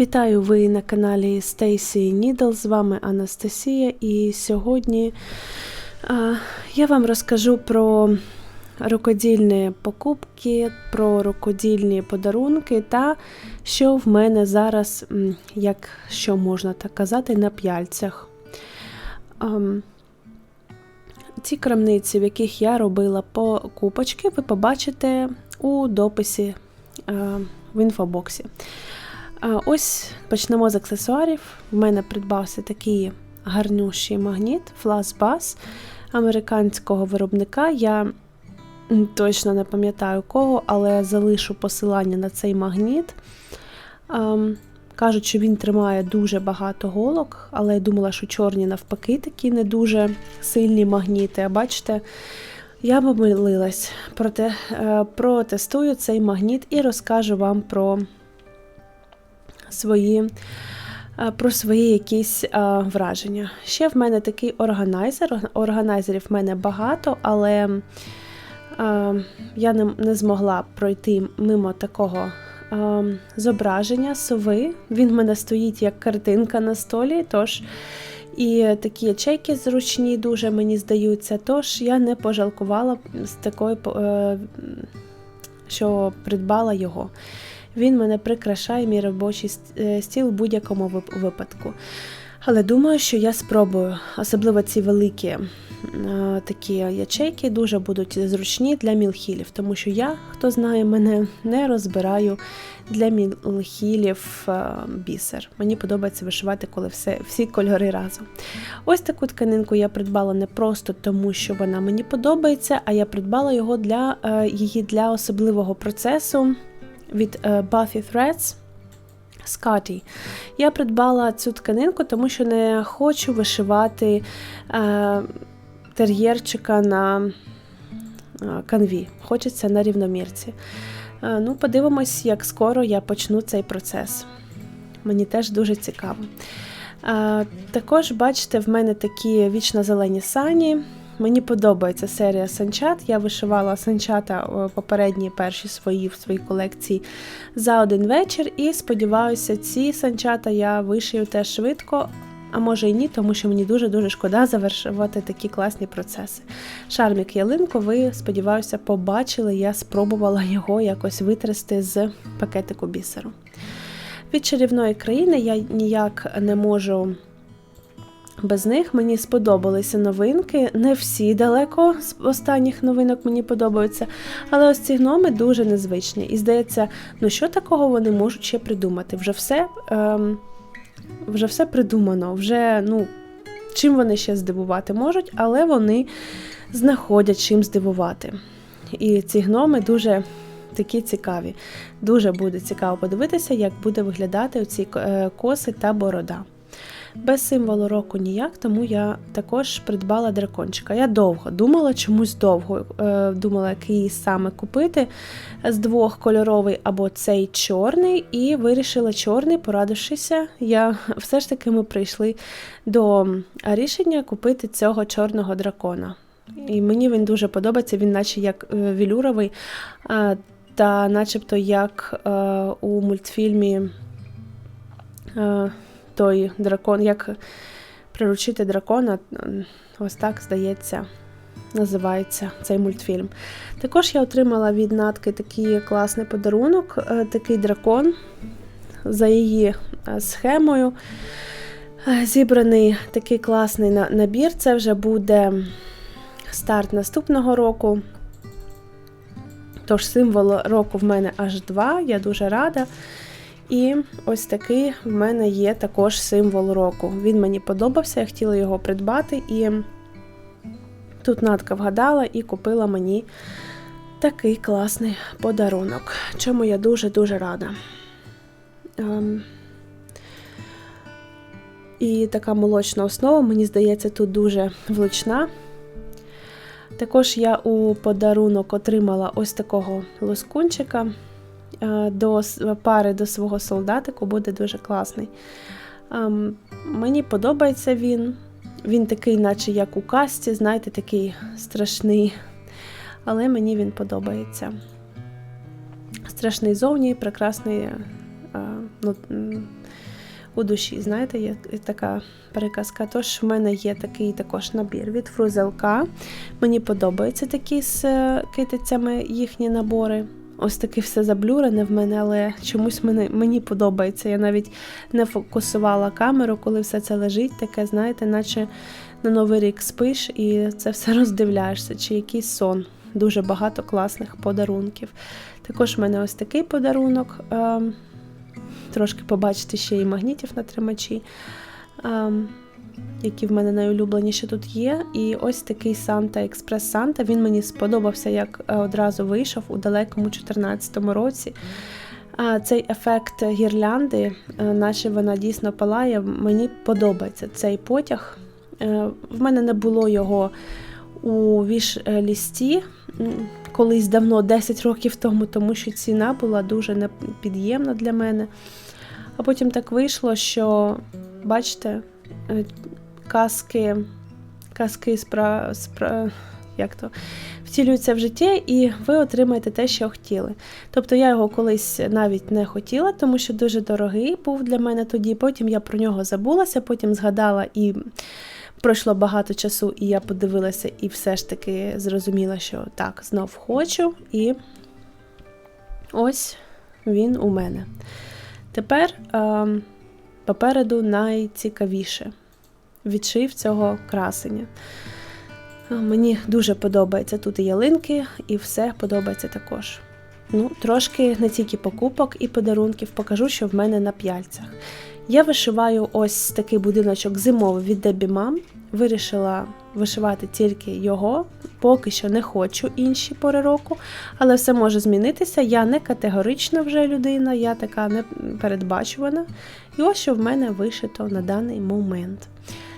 Вітаю ви на каналі Stacy Needle, з вами Анастасія, і сьогодні а, я вам розкажу про рукодільні покупки, про рукодільні подарунки та що в мене зараз, як що можна так казати, на п'яльцях. Ам, ці крамниці, в яких я робила покупочки, ви побачите у дописі а, в інфобоксі. Ось почнемо з аксесуарів. В мене придбався такий гарнющий магніт Bass американського виробника. Я точно не пам'ятаю кого, але залишу посилання на цей магніт. Кажуть, що він тримає дуже багато голок, але я думала, що чорні навпаки такі не дуже сильні магніти. А бачите, я помилилась. Проте, е, протестую цей магніт і розкажу вам про свої, е, про свої якісь е, враження. Ще в мене такий органайзер. Органайзерів в мене багато, але е, я не, змогла пройти мимо такого зображення сови. Він в мене стоїть як картинка на столі. тож і такі ячейки зручні дуже мені здаються. Тож я не пожалкувала з такої, що придбала його. Він мене прикрашає мій робочий е, стіл в будь-якому випадку. Але думаю, що я спробую. Особливо ці великі е, такі ячейки дуже будуть зручні для мілхілів, тому що я, хто знає мене, не розбираю для мілхілів е, бісер. Мені подобається вишивати, коли все, всі кольори разом. Ось таку тканинку я придбала не просто тому, що вона мені подобається, а я придбала його для, її для особливого процесу від е, Buffy Threads. Scotty. Я придбала цю тканинку, тому що не хочу вишивати е, тер'єрчика на е, канві. Хочеться на рівномірці. Е, ну, подивимось, як скоро я почну цей процес. Мені теж дуже цікаво. Е, також, бачите, в мене такі вічно зелені сані. Мені подобається серія санчат. Я вишивала санчата е, попередні перші свої в своїй колекції за один вечір. І сподіваюся, ці санчата я вишию теж швидко. А може і ні, тому що мені дуже-дуже шкода завершувати такі класні процеси. Шармік ялинку, ви, сподіваюся, побачили, я спробувала його якось витрясти з пакетику бісеру. Від чарівної країни я ніяк не можу без них мені сподобалися новинки. Не всі далеко з останніх новинок мені подобаються. Але ось ці гноми дуже незвичні. І здається, ну що такого вони можуть ще придумати? Вже все ем, вже все придумано, вже ну, чим вони ще здивувати можуть, але вони знаходять чим здивувати. І ці гноми дуже такі цікаві. Дуже буде цікаво подивитися, як буде виглядати ці е, коси та борода. Без символу року ніяк, тому я також придбала дракончика. Я довго думала, чомусь довго е, думала, який саме купити з двох кольоровий або цей чорний, і вирішила чорний, порадившися. Я все ж таки ми прийшли до рішення купити цього чорного дракона. І мені він дуже подобається, він наче як е, вілюровий, та начебто як е, у мультфільмі. Той дракон, як приручити дракона, ось так, здається, називається цей мультфільм. Також я отримала від натки такий класний подарунок, е, такий дракон за її е, схемою. Е, зібраний такий класний набір. Це вже буде старт наступного року. Тож символ року в мене аж два, я дуже рада. І ось такий в мене є також символ року. Він мені подобався, я хотіла його придбати, і тут Натка вгадала і купила мені такий класний подарунок, чому я дуже-дуже рада. Ем... І така молочна основа, мені здається, тут дуже влучна. Також я у подарунок отримала ось такого лоскунчика. Е, до пари до свого солдатику буде дуже класний. Ем, мені подобається він. Він такий, наче як у касті, знаєте, такий страшний. Але мені він подобається. Страшний зовні, прекрасний, е, ну, у душі. Знаєте, є така приказка. Тож в мене є такий також набір від фрузелка. Мені подобаються такі з е, китицями їхні набори. Ось таке все заблюрене в мене, але чомусь мені, мені подобається. Я навіть не фокусувала камеру, коли все це лежить, таке, знаєте, наче на Новий рік спиш і це все роздивляєшся, чи якийсь сон. Дуже багато класних подарунків. Також в мене ось такий подарунок. ем, Трошки побачити ще і магнітів на тримачі, ем, які в мене найулюбленіші тут є. І ось такий Санта Експрес Санта. Він мені сподобався, як е, одразу вийшов у далекому 2014 році. А цей ефект гірлянди, е, наче вона дійсно палає, мені подобається цей потяг. Е, В мене не було його у віш-лісті колись давно, 10 років тому, тому що ціна була дуже непід'ємна для мене. А потім так вийшло, що, бачите, казки, казки спра, спра, як то, втілюються в життя, і ви отримаєте те, що хотіли. Тобто я його колись навіть не хотіла, тому що дуже дорогий був для мене тоді. Потім я про нього забулася, потім згадала і. Пройшло багато часу, і я подивилася, і все ж таки зрозуміла, що так, знов хочу. І ось він у мене. Тепер е, попереду найцікавіше відшив цього красення. Мені дуже подобається тут і ялинки, і все подобається також. Ну, трошки не тільки покупок і подарунків, покажу, що в мене на п'яльцях. Я вишиваю ось такий будиночок зимовий від Debbie Mom. Вирішила вишивати тільки його, поки що не хочу інші пори року, але все може змінитися. Я не категорична вже людина, я така не передбачувана. І ось що в мене вишито на даний момент.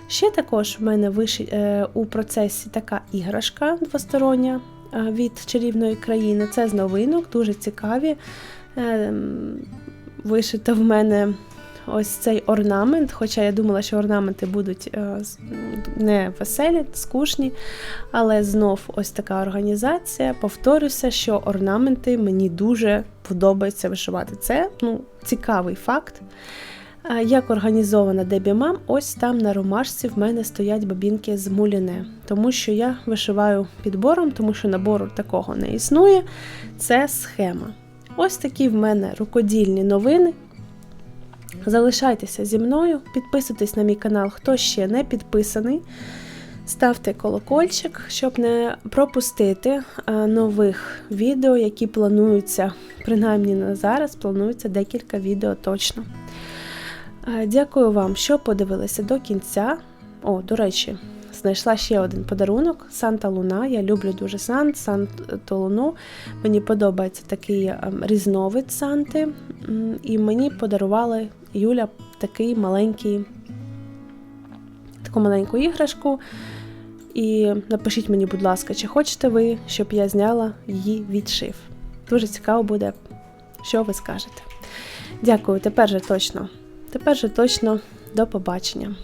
Ще також в мене виши, е, у процесі така іграшка двостороння від чарівної країни. Це з новинок, дуже цікаві. Е, вишито в мене ось цей орнамент, хоча я думала, що орнаменти будуть е, не веселі, скучні. Але знов ось така організація. Повторюся, що орнаменти мені дуже подобається вишивати. Це ну, цікавий факт. Як організована Дебі Мам, ось там на ромашці в мене стоять бабінки з муліне, тому що я вишиваю підбором, тому що набору такого не існує. Це схема. Ось такі в мене рукодільні новини. Залишайтеся зі мною, підписуйтесь на мій канал, хто ще не підписаний. Ставте колокольчик, щоб не пропустити нових відео, які плануються, принаймні на зараз, планується декілька відео точно. Е, Дякую вам, що подивилися до кінця. О, до речі, знайшла ще один подарунок Санта Луна. Я люблю дуже Сант, Санту Луну. Мені подобається такий ем, різновид Санти. І мені подарували Юля такий маленький, таку маленьку іграшку. І напишіть мені, будь ласка, чи хочете ви, щоб я зняла її відшив. Дуже цікаво буде, що ви скажете. Дякую, тепер же точно. Тепер же точно до побачення.